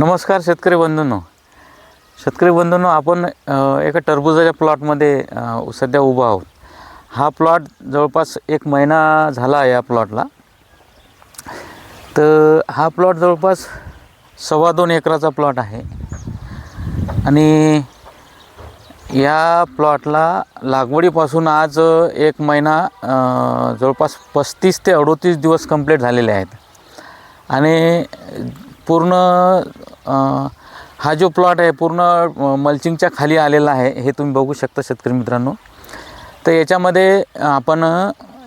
नमस्कार शेतकरी बंधूंनो. शेतकरी बंधूंनो आपण एका टरबुजाच्या प्लॉटमध्ये सध्या उभा आहोत. हा प्लॉट जवळपास एक महिना झाला आहे या प्लॉटला. तर हा प्लॉट जवळपास सव्वा दोन एकराचा प्लॉट आहे. आणि या प्लॉटला लागवडीपासून आज एक महिना जवळपास पस्तीस ते अडोतीस दिवस कंप्लीट झालेले आहेत. आणि पूर्ण हा जो प्लॉट आहे पूर्ण मल्चिंगच्या खाली आलेला आहे हे तुम्ही बघू शकता शेतकरी मित्रांनो. तर याच्यामध्ये आपण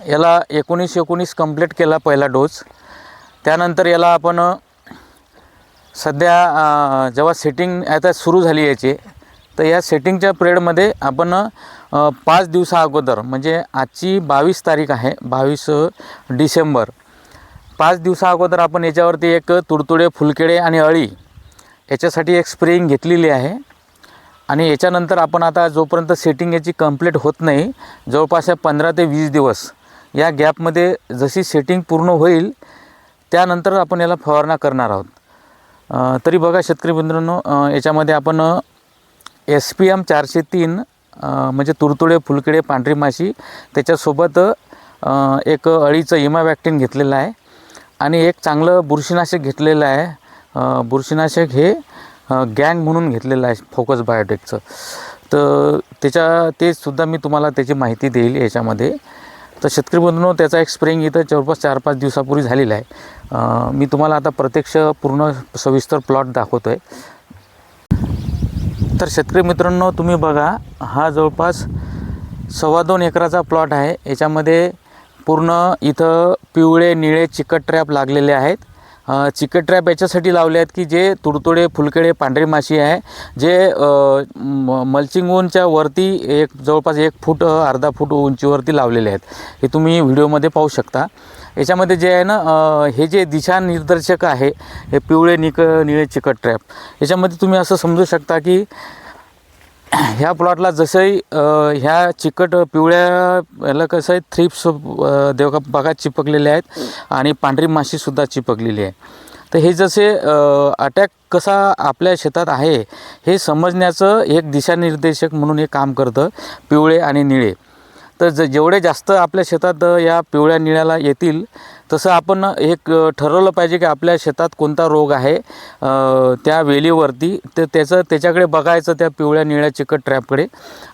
याला एकोणीस एकोणीस कंप्लीट केला पहिला डोस त्यानंतर याला आपण सध्या जेव्हा सेटिंग आता सुरू झाली याची तर या सेटिंगच्या पिरियडमध्ये आपण पाच दिवसा अगोदर म्हणजे आजची बावीस तारीख आहे बावीस डिसेंबर. पाच दिवसा अगोदर आपण याच्यावरती एक तुडतुडे फुलकेडे आणि अळी याच्यासाठी एक स्प्रेइंग घेतलेली आहे. आणि याच्यानंतर आपण आता जोपर्यंत सेटिंग याची कंप्लीट होत नाही जवळपास या पंधरा ते वीस दिवस या गॅपमध्ये जशी सेटिंग पूर्ण होईल त्यानंतर आपण याला फवारणा करणार आहोत. तरी बघा शेतकरी मित्रांनो याच्यामध्ये आपण एस पी एम चारशे तीन म्हणजे तुरतुळे फुलकिडे पांढरी माशी त्याच्यासोबत एक अळीचं इमावॅक्टिन घेतलेलं आहे. आणि एक चांगलं बुरशीनाशक घेतलेलं आहे. बुरशीनाशक हे गँग म्हणून घेतलेलं आहे फोकस बायोटेकचं. तर त्याच्या ते सुद्धा मी तुम्हाला त्याची माहिती देईल याच्यामध्ये. तर शेतकरी बंधूंनो त्याचा एक स्प्रेंग इथं जवळपास चार पाच दिवसापूर्वी झालेला आहे. मी तुम्हाला आता प्रत्यक्ष पूर्ण सविस्तर प्लॉट दाखवतो आहे तर शेतकरी मित्रांनो तुम्ही बघा हा जवळपास सव्वा दोन एकराचा प्लॉट आहे. याच्यामध्ये पूर्ण इथं पिवळे निळे चिकट ट्रॅप लागलेले आहेत. चिकट ट्रॅप याच्यासाठी लावले आहेत की जे तुडतुडे फुलकेडे पांढरी माशी आहे जे अ, म मल्चिंग वरती एक जवळपास एक फूट अर्धा फूट उंचीवरती लावलेले आहेत. हे तुम्ही व्हिडिओमध्ये पाहू शकता. याच्यामध्ये जे आहे ना हे जे दिशानिर्देशक आहे हे पिवळे निक निळे चिकट ट्रॅप याच्यामध्ये तुम्ही असं समजू शकता की ह्या प्लॉटला जसंही ह्या चिकट पिवळ्या याला कसं आहे थ्रिप्स देवका बघा चिपकलेले आहेत आणि पांढरी माशीसुद्धा चिपकलेली आहे. तर हे जसे अटॅक कसा आपल्या शेतात आहे हे समजण्याचं एक दिशानिर्देशक म्हणून हे काम करतं पिवळे आणि निळे. तर ज जेवढे जास्त आपल्या शेतात या पिवळ्या निळ्याला येतील तसं आपण एक ठरवलं पाहिजे की आपल्या शेतात कोणता रोग आहे त्या वेलीवरती. तर त्याचं त्याच्याकडे बघायचं त्या पिवळ्या निळ्या चिकट ट्रॅपकडे.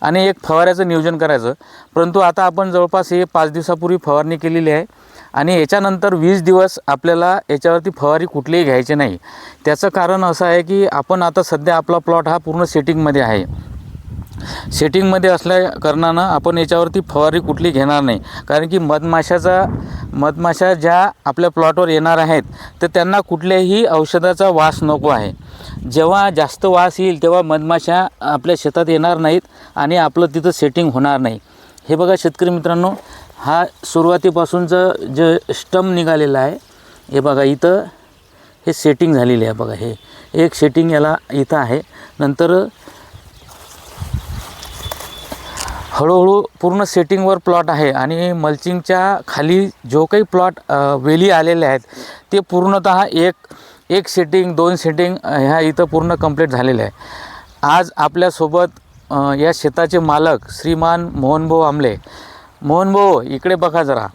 आणि एक फवाऱ्याचं नियोजन करायचं. परंतु आता आपण जवळपास हे पाच दिवसापूर्वी फवारणी केलेली आहे. आणि याच्यानंतर वीस दिवस आपल्याला याच्यावरती फवारी कुठलीही घ्यायची नाही. त्याचं कारण असं आहे की आपण आता सध्या आपला प्लॉट हा पूर्ण सेटिंगमध्ये आहे. सेटिंगमध्ये असल्या कारणानं आपण याच्यावरती फवारणी कुठली घेणार नाही. कारण की मधमाशाचा मधमाशा ज्या आपल्या प्लॉटवर येणार आहेत तर त्यांना कुठल्याही औषधाचा वास नको आहे. जेव्हा जास्त वास येईल तेव्हा मधमाशा आपल्या शेतात येणार नाहीत आणि आपलं तिथं सेटिंग होणार नाही. हे बघा शेतकरी मित्रांनो हा सुरुवातीपासूनचं जे स्टम निघालेलं आहे हे बघा इथं हे सेटिंग झालेली आहे बघा हे. एक सेटिंग याला इथं आहे. नंतर हळूहळू पूर्ण सेटिंगवर प्लॉट आहे आणि मल्चिंगच्या खाली जो काही प्लॉट वेली आलेले आहेत ते पूर्णतः एक एक सेटिंग दोन सेटिंग ह्या इथं पूर्ण कंप्लीट झालेले आहे आज आपल्यासोबत या शेताचे मालक श्रीमान मोहनभाऊ आमले. मोहनभाऊ इकडे बघा जरा.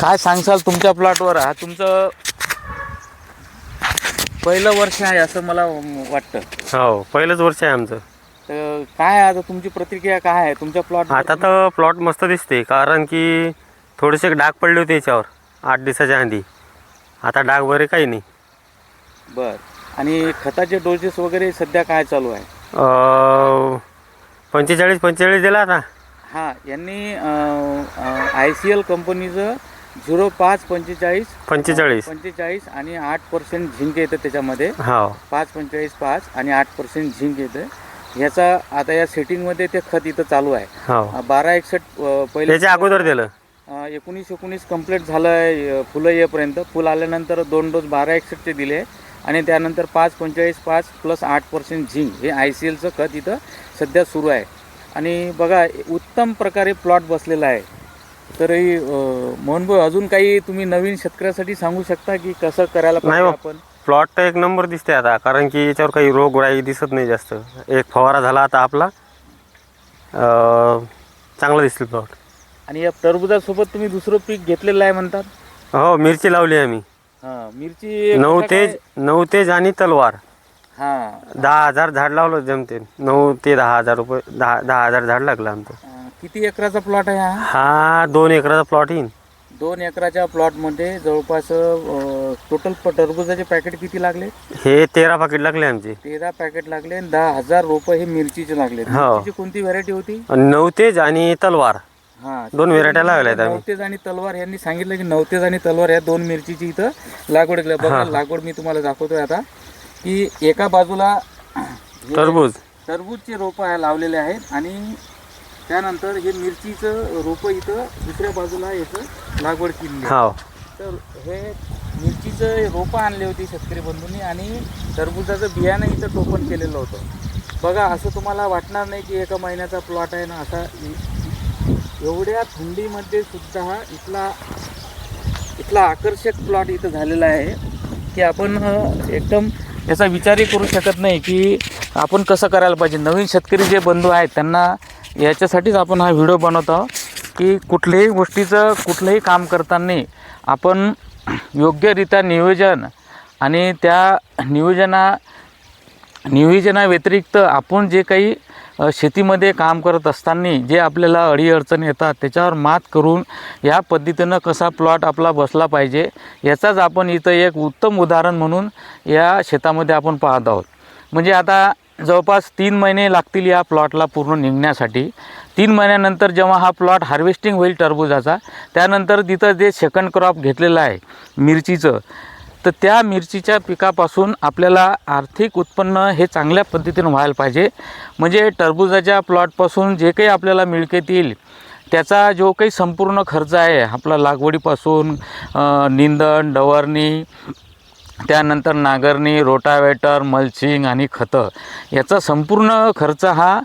काय सांगसाल तुमच्या प्लॉटवर? हा तुमचं पहिलं वर्ष आहे असं मला वाटतं. हो पहिलंच वर्ष आहे आमचं. तर काय आता तुमची प्रतिक्रिया काय आहे? तुमच्या प्लॉट आता तर प्लॉट मस्त दिसते कारण की थोडेसे डाग पडले होते याच्यावर आठ दिवसाच्या आधी. आता डाग वगैरे काही नाही. बर. आणि खताचे डोसेस वगैरे सध्या काय चालू आहे? पंचेचाळीस पंचेचाळीस दिला आता. हां यांनी आय सी एल कंपनीचं झिरो पाच पंचेचाळीस पंचेचाळीस. पंचेचाळीस आणि आठ पर्सेंट झिंक येतं त्याच्यामध्ये. हो. पाच पंचेचाळीस पाच आणि आठ पर्सेंट झिंक येतं. ह्याचा आता या सेटिंगमध्ये ते खत इथं चालू आहे. हो. बारा एकसष्ट अं, पहिले त्याच्या अगोदर दिलं. एकोणीस एकोणीस कंप्लीट झालं आहे फुलं येईपर्यंत. फुल आल्यानंतर दोन डोस बारा एकसष्टचे दिले. आणि त्यानंतर पाच पंचेचाळीस पाच प्लस आठ पर्सेंट झिंक. हे आय सी एलचं खत इथं सध्या सुरू आहे. आणि बघा उत्तम प्रकारे प्लॉट बसलेला आहे. तरी मोहनभाऊ अजून काही तुम्ही नवीन शेतकऱ्यासाठी सांगू शकता की कसं करायला पाहिजे बा. आपण? प्लॉट तर एक नंबर दिसते आता कारण की याच्यावर काही रोगराई दिसत नाही जास्त. एक फवारा झाला आता आपला. अं, चांगला दिसते प्लॉट. आणि या टरबुजासोबत तुम्ही दुसरं पीक घेतलेलं आहे म्हणतात? हो मिरची लावली आम्ही हां मिरची नऊ तेज नऊ तेज आणि तलवार. हां. दहा हजार झाड लावलं जमते. नऊ ते दहा हजार रुपये दहा दहा हजार झाड लागलं आमचं. अं, किती एकराचा प्लॉट आहे हा? हा दोन एकराचा प्लॉट येईन. दोन एकराच्या प्लॉटमध्ये जवळपास टोटल टरबुजाचे पॅकेट किती लागले? हे तेरा पाकिट लागले आमचे. तेरा पॅकेट लागले आणि दहा हजार रुपये हे मिरचीचे लागले. हो. मिरचीची कोणती व्हरायटी होती? आणि नऊ तेज आणि तलवार. हा. दोन व्हेरायट्या आम्ही. नवतेज आणि तलवार यांनी सांगितलं की नवतेज आणि तलवार या दोन मिरचीची इथं लागवड केली. बघा लागवड मी तुम्हाला दाखवतोय आता की एका बाजूला हे टरबूज. टरबूजचे रोपं लावलेले आहेत आणि त्यानंतर हे मिरचीचं रोपं इथं दुसऱ्या बाजूला याचं लागवड आहे. हो तर हे मिरचीचं रोपं आणली होती शेतकरी बंधूंनी आणि टरबुजाचं बियाणं इथं टोपण केलेलं होतं. बघा असं तुम्हाला वाटणार नाही की एका महिन्याचा प्लॉट आहे ना असा इ- एवढ्या थंडीमध्ये सुद्धा हा इथला इथला आकर्षक प्लॉट इथं झालेला आहे की आपण अ, एकदम याचा विचारही करू शकत नाही की आपण कसं करायला पाहिजे. नवीन शेतकरी जे बंधू आहेत त्यांना याच्यासाठीच आपण हा व्हिडिओ बनवत आहोत की कुठल्याही गोष्टीचं कुठलंही काम करताना आपण योग्यरित्या नियोजन आणि त्या नियोजना नियोजनाव्यतिरिक्त आपण जे काही शेतीमध्ये काम करत असताना जे आपल्याला अडीअडचणी येतात त्याच्यावर मात करून या पद्धतीनं कसा प्लॉट आपला बसला पाहिजे याचाच आपण इथं एक उत्तम उदाहरण म्हणून या शेतामध्ये आपण पाहत आहोत. म्हणजे आता जवळपास तीन महिने लागतील या प्लॉटला पूर्ण निघण्यासाठी. तीन महिन्यानंतर जेव्हा हा प्लॉट हार्वेस्टिंग होईल टरबुजाचा त्यानंतर तिथं जे सेकंड क्रॉप घेतलेलं आहे मिरचीचं तर त्या मिरचीच्या पिकापासून आपल्याला आर्थिक उत्पन्न हे चांगल्या पद्धतीनं व्हायला पाहिजे. म्हणजे टरबुजाच्या प्लॉटपासून जे काही आपल्याला मिळकत येईल त्याचा जो काही संपूर्ण खर्च आहे आपला लागवडीपासून निंदण डवरणी त्यानंतर नांगरणी रोटावेटर मल्चिंग आणि खतं. याचा संपूर्ण खर्च हा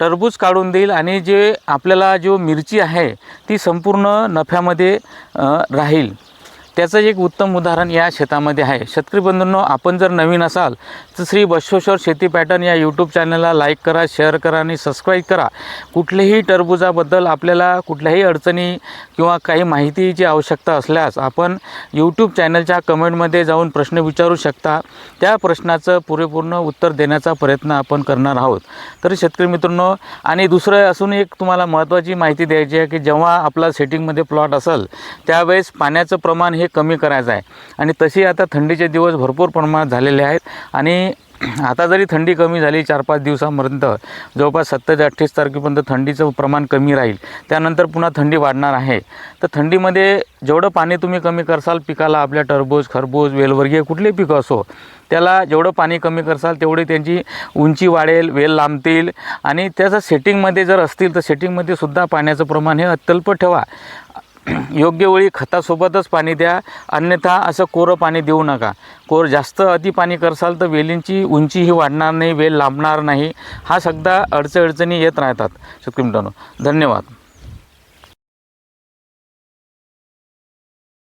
टरबूज काढून देईल आणि जे आपल्याला जो मिरची आहे ती संपूर्ण नफ्यामध्ये राहील. त्याचं एक उत्तम उदाहरण या शेतामध्ये आहे. शेतकरी बंधूंनो आपण जर नवीन असाल तर श्री बश्वेश्वर शेती पॅटर्न या यूट्यूब चॅनलला लाईक करा शेअर करा आणि सबस्क्राईब करा. कुठल्याही टरबुजाबद्दल आपल्याला कुठल्याही अडचणी किंवा काही माहितीची आवश्यकता असल्यास आपण यूट्यूब चॅनलच्या कमेंटमध्ये जाऊन प्रश्न विचारू शकता. त्या प्रश्नाचं पुरेपूर्ण उत्तर देण्याचा प्रयत्न आपण करणार आहोत. तर शेतकरी मित्रांनो आणि दुसरं असून एक तुम्हाला महत्त्वाची माहिती द्यायची आहे की जेव्हा आपला सेटिंगमध्ये प्लॉट असेल त्यावेळेस पाण्याचं प्रमाण हे हे कमी करायचं आहे. आणि तशी आता थंडीचे दिवस भरपूर प्रमाणात झालेले आहेत. आणि आता जरी थंडी कमी झाली चार पाच दिवसापर्यंत जवळपास सत्तर ते अठ्ठावीस तारखेपर्यंत थंडीचं प्रमाण कमी राहील. त्यानंतर पुन्हा थंडी वाढणार आहे. तर थंडीमध्ये जेवढं पाणी तुम्ही कमी करसाल पिकाला आपल्या टरबूज खरबूज वेलवर्गीय कुठलेही पिकं असो त्याला जेवढं पाणी कमी करसाल तेवढी त्यांची उंची वाढेल वेल लांबतील. आणि त्याचं सेटिंगमध्ये जर असतील तर सेटिंगमध्ये सुद्धा पाण्याचं प्रमाण हे अत्यल्प ठेवा. योग्य वेळी खतासोबतच पाणी द्या. अन्यथा असं कोरं पाणी देऊ नका. कोर जास्त अति पाणी करसाल तर वेलींची उंचीही वाढणार नाही वेल लांबणार नाही. हा सगळा अडचणी येत राहतात. शेतकरी मित्रांनो धन्यवाद.